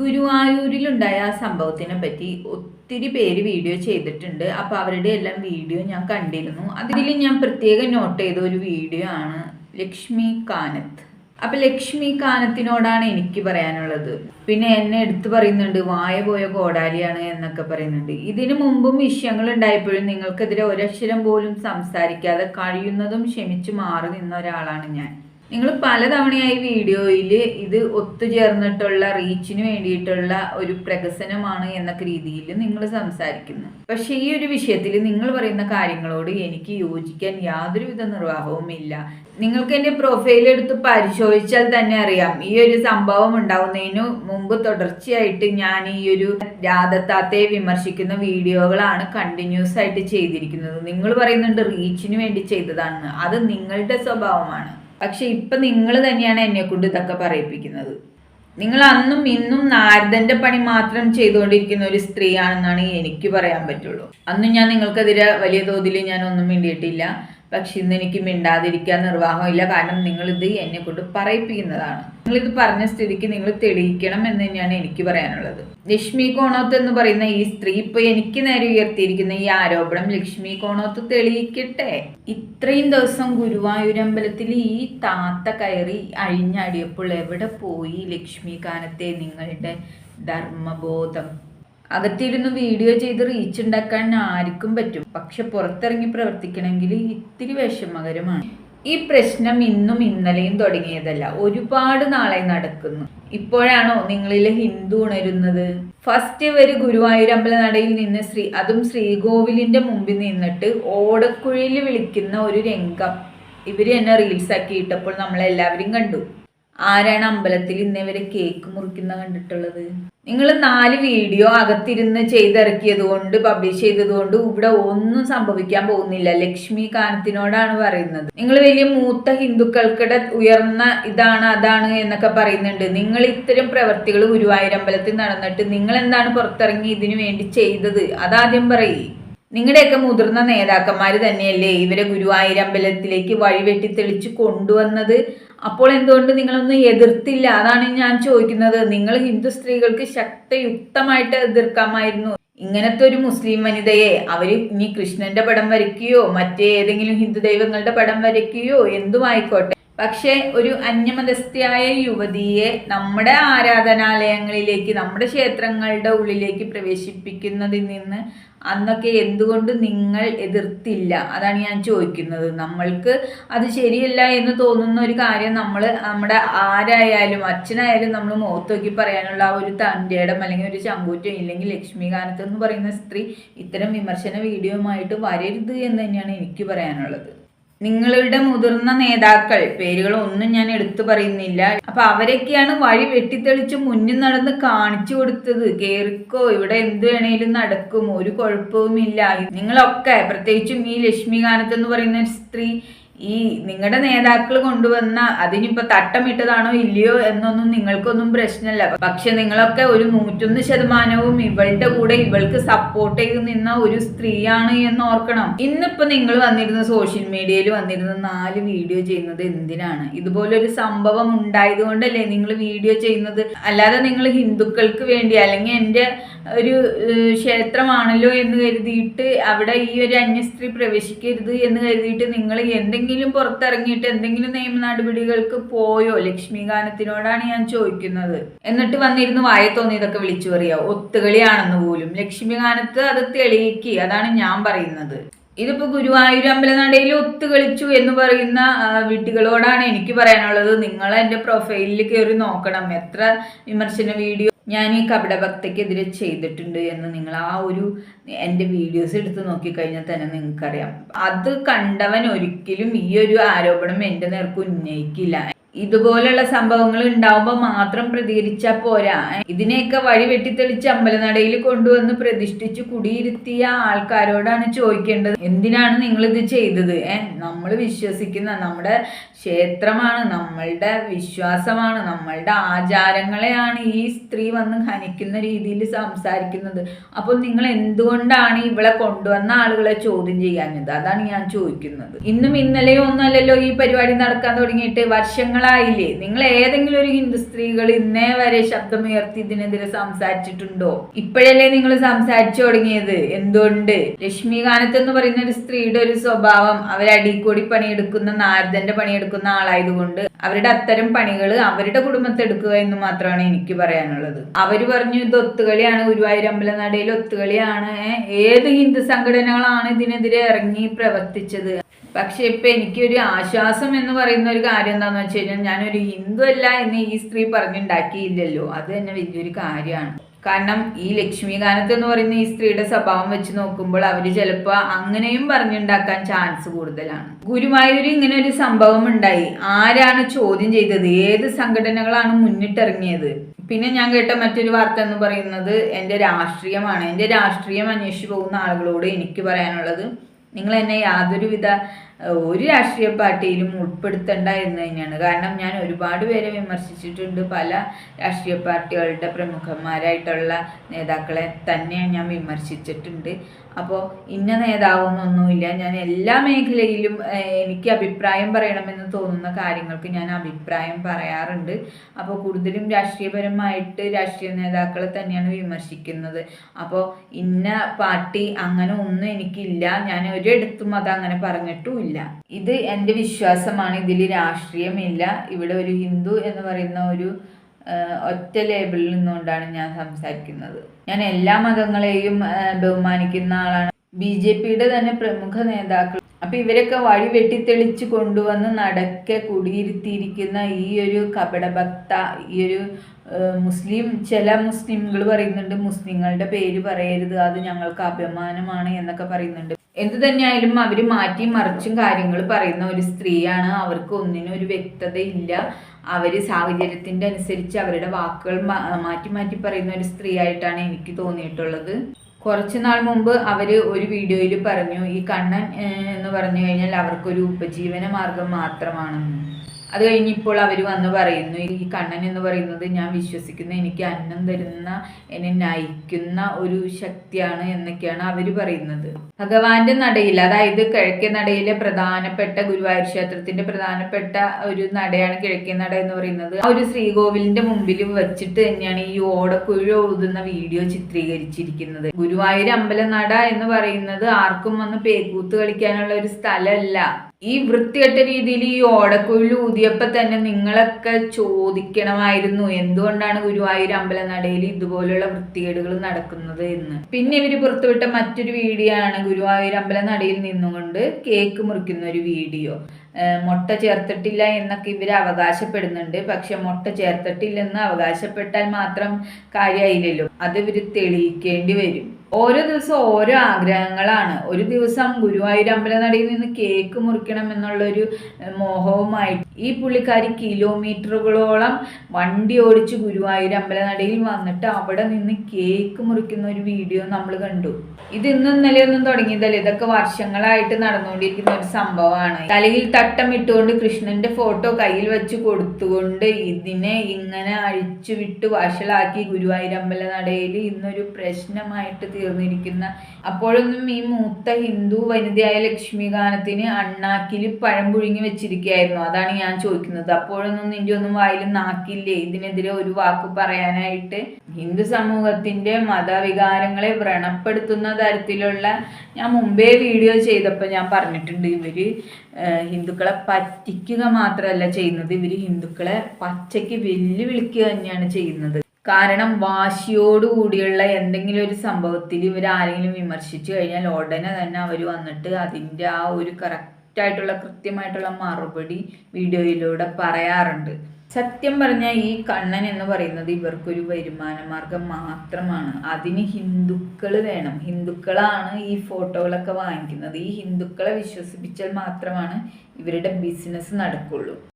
ഗുരുവായൂരിലുണ്ടായ ആ സംഭവത്തിനെ പറ്റി ഒത്തിരി പേര് വീഡിയോ ചെയ്തിട്ടുണ്ട്. അപ്പോൾ അവരുടെ എല്ലാം വീഡിയോ ഞാൻ കണ്ടിരുന്നു. അതിൽ ഞാൻ പ്രത്യേകം നോട്ട് ചെയ്ത ഒരു വീഡിയോ ആണ് ലക്ഷ്മി കാനത്ത്. അപ്പൊ ലക്ഷ്മി കാനത്തിനോടാണ് എനിക്ക് പറയാനുള്ളത്. പിന്നെ എന്നെ എടുത്തു പറയുന്നുണ്ട് വായ പോയ കോടാലിയാണ് എന്നൊക്കെ പറയുന്നുണ്ട്. ഇതിനു മുമ്പും വിഷയങ്ങൾ ഉണ്ടായപ്പോഴും നിങ്ങൾക്കെതിരെ ഒരക്ഷരം പോലും സംസാരിക്കാതെ കഴിയുന്നതും ക്ഷമിച്ചു മാറി നിന്ന ഒരാളാണ് ഞാൻ. നിങ്ങൾ പലതവണയായി വീഡിയോയിൽ ഇത് ഒത്തുചേർന്നിട്ടുള്ള റീച്ചിന് വേണ്ടിയിട്ടുള്ള ഒരു പ്രകസനമാണ് എന്നൊക്കെ രീതിയിൽ നിങ്ങൾ സംസാരിക്കുന്നു. പക്ഷേ ഈ ഒരു വിഷയത്തിൽ നിങ്ങൾ പറയുന്ന കാര്യങ്ങളോട് എനിക്ക് യോജിക്കാൻ യാതൊരുവിധ നിർവാഹവും ഇല്ല. നിങ്ങൾക്ക് എന്റെ പ്രൊഫൈൽ എടുത്ത് പരിശോധിച്ചാൽ തന്നെ അറിയാം. ഈ ഒരു സംഭവം ഉണ്ടാവുന്നതിന് മുമ്പ് തുടർച്ചയായിട്ട് ഞാൻ ഈ ഒരു രാധത്താത്തയെ വിമർശിക്കുന്ന വീഡിയോകളാണ് കണ്ടിന്യൂസ് ആയിട്ട് ചെയ്തിരിക്കുന്നത്. നിങ്ങൾ പറയുന്നുണ്ട് റീച്ചിന് വേണ്ടി ചെയ്തതാണ് അത് നിങ്ങളുടെ സ്വഭാവമാണ്. പക്ഷെ ഇപ്പൊ നിങ്ങൾ തന്നെയാണ് എന്നെ കൊണ്ട് ഇതൊക്കെ പറയിപ്പിക്കുന്നത്. നിങ്ങൾ അന്നും ഇന്നും നാരദന്റെ പണി മാത്രം ചെയ്തുകൊണ്ടിരിക്കുന്ന ഒരു സ്ത്രീയാണെന്നാണ് എനിക്ക് പറയാൻ പറ്റുള്ളൂ. അന്നും ഞാൻ നിങ്ങൾക്കെതിരെ വലിയ തോതിൽ ഞാൻ ഒന്നും മിണ്ടിയിട്ടില്ല. പക്ഷെ ഇന്ന് എനിക്ക് മിണ്ടാതിരിക്കാൻ നിർവാഹമില്ല. കാരണം നിങ്ങൾ ഇത് എന്നെ കൊണ്ട് പറയിപ്പിക്കുന്നതാണ്. നിങ്ങൾ ഇത് പറഞ്ഞ സ്ഥിതിക്ക് നിങ്ങൾ തെളിയിക്കണം എന്ന് തന്നെയാണ് എനിക്ക് പറയാനുള്ളത്. ലക്ഷ്മി കോണോത്ത് എന്ന് പറയുന്ന ഈ സ്ത്രീ ഇപ്പൊ എനിക്ക് നേരെ ഉയർത്തിയിരിക്കുന്ന ഈ ആരോപണം ലക്ഷ്മി കോണോത്ത് തെളിയിക്കട്ടെ? ഇത്രയും ദിവസം ഗുരുവായൂരമ്പലത്തിൽ ഈ താത്ത കയറി അഴിഞ്ഞാടിയപ്പോൾ എവിടെ പോയി ലക്ഷ്മി കാനത്തെ നിങ്ങളുടെ ധർമ്മബോധം? അകത്തിരുന്ന് വീഡിയോ ചെയ്ത് റീച്ച് ഉണ്ടാക്കാൻ ആർക്കും പറ്റും. പക്ഷെ പുറത്തിറങ്ങി പ്രവർത്തിക്കണമെങ്കിൽ ഇത്തിരി വിഷമകരമാണ്. ഈ പ്രശ്നം ഇന്നും ഇന്നലെയും തുടങ്ങിയതല്ല. ഒരുപാട് നാളെ നടക്കുന്നു. ഇപ്പോഴാണോ നിങ്ങളിലെ ഹിന്ദു ഉണരുന്നത്? ഫസ്റ്റ് ഇവർ ഗുരുവായൂർ അമ്പലനടയിൽ നിന്ന് ശ്രീ അതും ശ്രീകോവിലിന്റെ മുമ്പിൽ നിന്നിട്ട് ഓടക്കുഴയിൽ വിളിക്കുന്ന ഒരു രംഗം. ഇവർ എന്നെ റീൽസ് ഇട്ടപ്പോൾ നമ്മളെല്ലാവരും കണ്ടു. ആരാണ് അമ്പലത്തിൽ ഇന്നേവരെ കേക്ക് മുറിക്കുന്ന കണ്ടിട്ടുള്ളത്? നിങ്ങൾ നാല് വീഡിയോ അകത്തിരുന്ന് ചെയ്തിറക്കിയത് കൊണ്ട് പബ്ലിഷ് ചെയ്തത് കൊണ്ട് ഇവിടെ ഒന്നും സംഭവിക്കാൻ പോകുന്നില്ല. ലക്ഷ്മി കാനത്തിനോടാണ് പറയുന്നത്. നിങ്ങൾ വലിയ മൂത്ത ഹിന്ദുക്കൾക്കിടെ ഉയർന്ന ഇതാണ് അതാണ് എന്നൊക്കെ പറയുന്നുണ്ട്. നിങ്ങൾ ഇത്തരം പ്രവർത്തികൾ ഗുരുവായൂരമ്പലത്തിൽ നടന്നിട്ട് നിങ്ങൾ എന്താണ് പുറത്തിറങ്ങി ഇതിനു വേണ്ടി ചെയ്തത്? അതാദ്യം പറയേ. നിങ്ങളുടെയൊക്കെ മുതിർന്ന നേതാക്കന്മാർ തന്നെയല്ലേ ഇവരെ ഗുരുവായൂരമ്പലത്തിലേക്ക് വഴിവെട്ടി തെളിച്ച് കൊണ്ടുവന്നത്? അപ്പോൾ എന്തുകൊണ്ട് നിങ്ങളൊന്നും എതിർത്തില്ല? അതാണ് ഞാൻ ചോദിക്കുന്നത്. നിങ്ങൾ ഹിന്ദു സ്ത്രീകൾക്ക് ശക്തയുക്തമായിട്ട് എതിർക്കാമായിരുന്നു. ഇങ്ങനത്തെ ഒരു മുസ്ലിം വനിതയെ അവർ ഇനി കൃഷ്ണന്റെ പടം വരയ്ക്കുകയോ മറ്റേതെങ്കിലും ഹിന്ദു ദൈവങ്ങളുടെ പടം വരയ്ക്കുകയോ എന്തും ആയിക്കോട്ടെ. പക്ഷേ ഒരു അന്യമതസ്ഥയായ യുവതിയെ നമ്മുടെ ആരാധനാലയങ്ങളിലേക്ക് നമ്മുടെ ക്ഷേത്രങ്ങളുടെ ഉള്ളിലേക്ക് പ്രവേശിപ്പിക്കുന്നതിൽ നിന്ന് അന്നൊക്കെ എന്തുകൊണ്ട് നിങ്ങൾ എതിർത്തില്ല? അതാണ് ഞാൻ ചോദിക്കുന്നത്. നമ്മൾക്ക് അത് ശരിയല്ല എന്ന് തോന്നുന്ന ഒരു കാര്യം നമ്മൾ നമ്മുടെ ആരായാലും അച്ഛനായാലും നമ്മൾ മുഖത്ത് നോക്കി പറയാനുള്ള ആ ഒരു തണ്ടേടം അല്ലെങ്കിൽ ഒരു ചങ്കൂറ്റം ഇല്ലെങ്കിൽ ലക്ഷ്മികാനത്ത് എന്ന് പറയുന്ന സ്ത്രീ ഇത്തരം വിമർശന വീഡിയോയുമായിട്ട് വരരുത് എന്ന് തന്നെയാണ് എനിക്ക് പറയാനുള്ളത്. നിങ്ങളുടെ മുതിർന്ന നേതാക്കൾ പേരുകൾ ഒന്നും ഞാൻ എടുത്തു പറയുന്നില്ല. അപ്പൊ അവരൊക്കെയാണ് വഴി വെട്ടിത്തെളിച്ച് മുന്നിൽ നടന്ന് കാണിച്ചു കൊടുത്തത്. കേറിക്കോ ഇവിടെ എന്ത് വേണേലും നടക്കും ഒരു കുഴപ്പവുമില്ല. നിങ്ങളൊക്കെ പ്രത്യേകിച്ചും ഈ ലക്ഷ്മികാനത്ത് എന്ന് പറയുന്ന സ്ത്രീ ഈ നിങ്ങളുടെ നേതാക്കൾ കൊണ്ടുവന്ന അതിനിപ്പോ തട്ടമിട്ടതാണോ ഇല്ലയോ എന്നൊന്നും നിങ്ങൾക്കൊന്നും പ്രശ്നമല്ല പക്ഷെ നിങ്ങളൊക്കെ ഒരു നൂറ്റൊന്ന് ശതമാനവും ഇവളുടെ കൂടെ ഇവൾക്ക് സപ്പോർട്ട് ചെയ്ത് നിന്ന ഒരു സ്ത്രീയാണ് എന്ന് ഓർക്കണം ഇന്നിപ്പോ നിങ്ങൾ വന്നിരുന്ന സോഷ്യൽ മീഡിയയിൽ വന്നിരുന്ന നാല് വീഡിയോ ചെയ്യുന്നത് എന്തിനാണ്? ഇതുപോലൊരു സംഭവം ഉണ്ടായത് കൊണ്ടല്ലേ നിങ്ങൾ വീഡിയോ ചെയ്യുന്നത്? അല്ലാതെ നിങ്ങൾ ഹിന്ദുക്കൾക്ക് വേണ്ടി അല്ലെങ്കിൽ എന്റെ ഒരു ക്ഷേത്രമാണല്ലോ എന്ന് കരുതിയിട്ട് അവിടെ ഈ ഒരു അന്യസ്ത്രീ പ്രവേശിക്കരുത് എന്ന് കരുതിയിട്ട് നിങ്ങൾ എന്തെങ്കിലും പുറത്തിറങ്ങിയിട്ട് എന്തെങ്കിലും നിയമ നടപടികൾക്ക് പോയോ? ലക്ഷ്മികാനത്തിനോടാണ് ഞാൻ ചോദിക്കുന്നത്. എന്നിട്ട് വന്നിരുന്ന് വായ തോന്നിയതൊക്കെ വിളിച്ചു പറയാ. ഒത്തുകളിയാണെന്ന് പോലും. ലക്ഷ്മികാനത്ത് അത് തെളിയിക്കുക അതാണ് ഞാൻ പറയുന്നത്. ഇതിപ്പോ ഗുരുവായൂർ അമ്പലനടയിൽ ഒത്തുകളിച്ചു എന്ന് പറയുന്ന വീട്ടുകളോടാണ് എനിക്ക് പറയാനുള്ളത്. നിങ്ങൾ എന്റെ പ്രൊഫൈലിൽ കയറി നോക്കണം. എത്ര വിമർശന വീഡിയോ ഞാൻ ഈ കപടഭക്തയ്ക്കെതിരെ ചെയ്തിട്ടുണ്ട് എന്ന് നിങ്ങൾ ആ ഒരു എന്റെ വീഡിയോസ് എടുത്ത് നോക്കിക്കഴിഞ്ഞാൽ തന്നെ നിങ്ങൾക്കറിയാം. അത് കണ്ടവൻ ഒരിക്കലും ഈ ഒരു ആരോപണം എന്റെ നേർക്ക് ഉന്നയിക്കില്ല. ഇതുപോലുള്ള സംഭവങ്ങൾ ഉണ്ടാവുമ്പോൾ മാത്രം പ്രതികരിച്ചാൽ പോരാ. ഇതിനെയൊക്കെ വഴി വെട്ടിത്തെളിച്ച് അമ്പലനടയിൽ കൊണ്ടുവന്ന് പ്രതിഷ്ഠിച്ച് കുടിയിരുത്തിയ ആൾക്കാരോടാണ് ചോദിക്കേണ്ടത്. എന്തിനാണ് നിങ്ങൾ ഇത് ചെയ്തത്? ഏ നമ്മൾ വിശ്വസിക്കുന്ന നമ്മുടെ ക്ഷേത്രമാണ് നമ്മളുടെ വിശ്വാസമാണ് നമ്മളുടെ ആചാരങ്ങളെയാണ് ഈ സ്ത്രീ വന്ന് ഹനിക്കുന്ന രീതിയിൽ സംസാരിക്കുന്നത്. അപ്പോൾ നിങ്ങൾ എന്തുകൊണ്ടാണ് ഇവളെ കൊണ്ടുവന്ന ആളുകളെ ചോദ്യം ചെയ്യാഞ്ഞത്? അതാണ് ഞാൻ ചോദിക്കുന്നത്. ഇന്നും ഇന്നലെയോ ഒന്നല്ലല്ലോ ഈ പരിപാടി നടക്കാൻ തുടങ്ങിയിട്ട്? വർഷങ്ങൾ വർഷങ്ങളായില്ലേ നിങ്ങൾ ഏതെങ്കിലും ഒരു ഹിന്ദു സ്ത്രീകൾ ഇന്നേ വരെ ശബ്ദമുയർത്തി ഇതിനെതിരെ സംസാരിച്ചിട്ടുണ്ടോ? ഇപ്പോഴല്ലേ നിങ്ങൾ സംസാരിച്ചു തുടങ്ങിയത്? എന്തുകൊണ്ട്? ലക്ഷ്മികാനത്ത് എന്ന് പറയുന്ന ഒരു സ്ത്രീയുടെ ഒരു സ്വഭാവം അവരടിക്കൂടി പണിയെടുക്കുന്ന നാരദന്റെ പണിയെടുക്കുന്ന ആളായതുകൊണ്ട് അവരുടെ അത്തരം പണികൾ അവരുടെ കുടുംബത്തെ എടുക്കുക എന്ന് മാത്രമാണ് എനിക്ക് പറയാനുള്ളത്. അവർ പറഞ്ഞു ഇത് ഒത്തുകളിയാണ് ഗുരുവായൂർ അമ്പലനടയിൽ ഒത്തുകളിയാണ് ഏത് ഹിന്ദു സംഘടനകളാണ് ഇതിനെതിരെ ഇറങ്ങി പ്രവർത്തിച്ചത്? പക്ഷെ ഇപ്പൊ എനിക്കൊരു ആശ്വാസം എന്ന് പറയുന്ന ഒരു കാര്യം എന്താണെന്ന് വെച്ച് കഴിഞ്ഞാൽ ഞാനൊരു ഹിന്ദു അല്ല എന്ന് ഈ സ്ത്രീ പറഞ്ഞുണ്ടാക്കിയില്ലല്ലോ. അത് തന്നെ വലിയൊരു കാര്യമാണ്. കാരണം ഈ ലക്ഷ്മികാനത്ത് എന്ന് പറയുന്ന ഈ സ്ത്രീയുടെ സ്വഭാവം വെച്ച് നോക്കുമ്പോൾ അവർ ചിലപ്പോ അങ്ങനെയും പറഞ്ഞുണ്ടാക്കാൻ ചാൻസ് കൂടുതലാണ്. ഗുരുവായൂർ ഇങ്ങനെ ഒരു സംഭവം ഉണ്ടായി. ആരാണ് ചോദ്യം ചെയ്തത്? ഏത് സംഘടനകളാണ് മുന്നിട്ടിറങ്ങിയത്? പിന്നെ ഞാൻ കേട്ട മറ്റൊരു വാർത്ത എന്ന് പറയുന്നത് എന്റെ രാഷ്ട്രീയമാണ്. എന്റെ രാഷ്ട്രീയം അന്വേഷിച്ചു പോകുന്ന ആളുകളോട് എനിക്ക് പറയാനുള്ളത് നിങ്ങൾ എന്നെ യാതൊരുവിധ ഒരു രാഷ്ട്രീയ പാർട്ടിയിലും ഉൾപ്പെടുത്തേണ്ട എന്ന് തന്നെയാണ്. കാരണം ഞാൻ ഒരുപാട് പേരെ വിമർശിച്ചിട്ടുണ്ട്. പല രാഷ്ട്രീയ പാർട്ടികളുടെ പ്രമുഖന്മാരായിട്ടുള്ള നേതാക്കളെ തന്നെയാണ് ഞാൻ വിമർശിച്ചിട്ടുണ്ട്. അപ്പോൾ ഇന്ന നേതാവെന്നൊന്നുമില്ല. ഞാൻ എല്ലാ മേഖലയിലും എനിക്ക് അഭിപ്രായം പറയണമെന്ന് തോന്നുന്ന കാര്യങ്ങൾക്ക് ഞാൻ അഭിപ്രായം പറയാറുണ്ട്. അപ്പോൾ കൂടുതലും രാഷ്ട്രീയപരമായിട്ട് രാഷ്ട്രീയ നേതാക്കളെ തന്നെയാണ് വിമർശിക്കുന്നത്. അപ്പോൾ ഇന്ന പാർട്ടി അങ്ങനെ ഒന്നും എനിക്കില്ല. ഞാൻ ഒരിടത്തും അത് അങ്ങനെ പറഞ്ഞിട്ടുമില്ല. ഇത് എന്റെ വിശ്വാസമാണ്. ഇതിൽ രാഷ്ട്രീയമില്ല. ഇവിടെ ഒരു ഹിന്ദു എന്ന് പറയുന്ന ഒരു ഒറ്റ ലേബിളിൽ നിന്നുകൊണ്ടാണ് ഞാൻ സംസാരിക്കുന്നത്. ഞാൻ എല്ലാ മതങ്ങളെയും ബഹുമാനിക്കുന്ന ആളാണ്. ബി ജെ പിയുടെ തന്നെ പ്രമുഖ നേതാക്കൾ. അപ്പൊ ഇവരൊക്കെ വഴി വെട്ടിത്തെളിച്ച് കൊണ്ടുവന്ന് നടക്കെ കുടിയിരുത്തിയിരിക്കുന്ന ഈ ഒരു കപടഭക്ത ഈ ഒരു മുസ്ലിം ചില മുസ്ലിംകൾ പറയുന്നുണ്ട് മുസ്ലിങ്ങളുടെ പേര് പറയരുത് അത് ഞങ്ങൾക്ക് അഭിമാനമാണ് എന്നൊക്കെ പറയുന്നുണ്ട്. എന്തു തന്നെയായാലും അവർ മാറ്റി മറിച്ചും കാര്യങ്ങൾ പറയുന്ന ഒരു സ്ത്രീയാണ്. അവർക്ക് ഒന്നിനും ഒരു വ്യക്തതയില്ല. അവർ അവർ സാഹചര്യത്തിന്റെ അനുസരിച്ച് അവരുടെ വാക്കുകൾ മാറ്റി മാറ്റി പറയുന്ന ഒരു സ്ത്രീ ആയിട്ടാണ് എനിക്ക് തോന്നിയിട്ടുള്ളത്. കുറച്ച് നാൾ മുമ്പ് അവർ ഒരു വീഡിയോയിൽ പറഞ്ഞു ഈ കണ്ണൻ എന്ന് പറഞ്ഞു കഴിഞ്ഞാൽ അവർക്കൊരു ഉപജീവന മാർഗം മാത്രമാണെന്ന്. അത് കഴിഞ്ഞിപ്പോൾ അവർ വന്ന് പറയുന്നു ഈ കണ്ണൻ എന്ന് പറയുന്നത് ഞാൻ വിശ്വസിക്കുന്ന എനിക്ക് അന്നം തരുന്ന എന്നെ നയിക്കുന്ന ഒരു ശക്തിയാണ് എന്നൊക്കെയാണ് അവർ പറയുന്നത്. ഭഗവാന്റെ നടയിൽ അതായത് കിഴക്കേ നടയിലെ പ്രധാനപ്പെട്ട ഗുരുവായൂർ ക്ഷേത്രത്തിന്റെ പ്രധാനപ്പെട്ട ഒരു നടയാണ് കിഴക്കേ നട എന്ന് പറയുന്നത്. ആ ഒരു ശ്രീകോവിലിന്റെ മുമ്പിൽ വെച്ചിട്ട് തന്നെയാണ് ഈ ഓടക്കുഴി ഓതുന്ന വീഡിയോ ചിത്രീകരിച്ചിരിക്കുന്നത്. ഗുരുവായൂർ അമ്പലനട എന്ന് പറയുന്നത് ആർക്കും വന്ന് പേക്കൂത്ത് കളിക്കാനുള്ള ഒരു സ്ഥലമല്ല. ഈ വൃത്തികെട്ട രീതിയിൽ ഈ ഓടക്കുഴി ഊതിയപ്പോ തന്നെ നിങ്ങളൊക്കെ ചോദിക്കണമായിരുന്നു. എന്തുകൊണ്ടാണ് ഗുരുവായൂർ അമ്പലനടയിൽ ഇതുപോലുള്ള വൃത്തികേടുകൾ നടക്കുന്നത് എന്ന്. പിന്നെ ഇവർ പുറത്തുവിട്ട മറ്റൊരു വീഡിയോ ആണ് ഗുരുവായൂർ അമ്പലനടയിൽ നിന്നുകൊണ്ട് കേക്ക് മുറിക്കുന്ന ഒരു വീഡിയോ. മുട്ട ചേർത്തിട്ടില്ല എന്നൊക്കെ ഇവർ അവകാശപ്പെടുന്നുണ്ട്. പക്ഷെ മുട്ട ചേർത്തിട്ടില്ലെന്ന് അവകാശപ്പെട്ടാൽ മാത്രം കാര്യമായില്ലല്ലോ അത് ഇവർ തെളിയിക്കേണ്ടി വരും. ഓരോ ദിവസവും ഓരോ ആഗ്രഹങ്ങളാണ്. ഒരു ദിവസം ഗുരുവായൂർ അമ്പലനടയിൽ നിന്ന് കേക്ക് മുറിക്കണം എന്നുള്ളൊരു മോഹവുമായി. ഈ പുള്ളിക്കാരി കിലോമീറ്ററുകളോളം വണ്ടി ഓടിച്ച് ഗുരുവായൂർ അമ്പലനടയിൽ വന്നിട്ട് അവിടെ നിന്ന് കേക്ക് മുറിക്കുന്ന ഒരു വീഡിയോ നമ്മൾ കണ്ടു. ഇത് ഇന്നും ഇന്നലെയൊന്നും തുടങ്ങിയതല്ല. ഇതൊക്കെ വർഷങ്ങളായിട്ട് നടന്നുകൊണ്ടിരിക്കുന്ന ഒരു സംഭവമാണ്. തലയിൽ തട്ടം ഇട്ടുകൊണ്ട് കൃഷ്ണന്റെ ഫോട്ടോ കയ്യിൽ വെച്ച് കൊടുത്തുകൊണ്ട് ഇതിനെ ഇങ്ങനെ അഴിച്ചു വിട്ട് വഷളാക്കി ഗുരുവായൂർ അമ്പലനടയിൽ ഇന്നൊരു പ്രശ്നമായിട്ട് തീർന്നിരിക്കുന്ന. അപ്പോഴൊന്നും ഈ മൂത്ത ഹിന്ദു വനിതയായ ലക്ഷ്മികാനത്തിന് അണ്ണാക്കിൽ പഴം പുഴുങ്ങി വെച്ചിരിക്കുകയായിരുന്നു. അതാണ് ഞാൻ ചോദിക്കുന്നത്. അപ്പോഴൊന്നും നിന്റെ ഒന്നും വായിലും നാക്കില്ലേ? ഇതിനെതിരെ ഒരു വാക്ക് പറയാനായിട്ട് ഹിന്ദു സമൂഹത്തിന്റെ മതവികാരങ്ങളെ വ്രണപ്പെടുത്തുന്ന തരത്തിലുള്ള ഞാൻ മുമ്പേ വീഡിയോ ചെയ്തപ്പോൾ ഞാൻ പറഞ്ഞിട്ടുണ്ട്. ഇവർ ഹിന്ദുക്കളെ പറ്റിക്കുക മാത്രമല്ല ചെയ്യുന്നത്. ഇവർ ഹിന്ദുക്കളെ പച്ചയ്ക്ക് വെല്ലുവിളിക്കുക തന്നെയാണ് ചെയ്യുന്നത്. കാരണം വാശിയോടുകൂടിയുള്ള എന്തെങ്കിലും ഒരു സംഭവത്തിൽ ഇവർ ആരെങ്കിലും വിമർശിച്ചു കഴിഞ്ഞാൽ ഉടനെ തന്നെ അവർ വന്നിട്ട് അതിന്റെ ആ ഒരു കറക്റ്റായിട്ടുള്ള കൃത്യമായിട്ടുള്ള മറുപടി വീഡിയോയിലൂടെ പറയാറുണ്ട്. സത്യം പറഞ്ഞാൽ ഈ കണ്ണൻ എന്ന് പറയുന്നത് ഇവർക്കൊരു വരുമാന മാർഗം മാത്രമാണ്. അതിന് ഹിന്ദുക്കൾ വേണം. ഹിന്ദുക്കളാണ് ഈ ഫോട്ടോകളൊക്കെ വാങ്ങിക്കുന്നത്. ഈ ഹിന്ദുക്കളെ വിശ്വസിപ്പിച്ചാൽ മാത്രമാണ് ഇവരുടെ ബിസിനസ് നടക്കുള്ളൂ.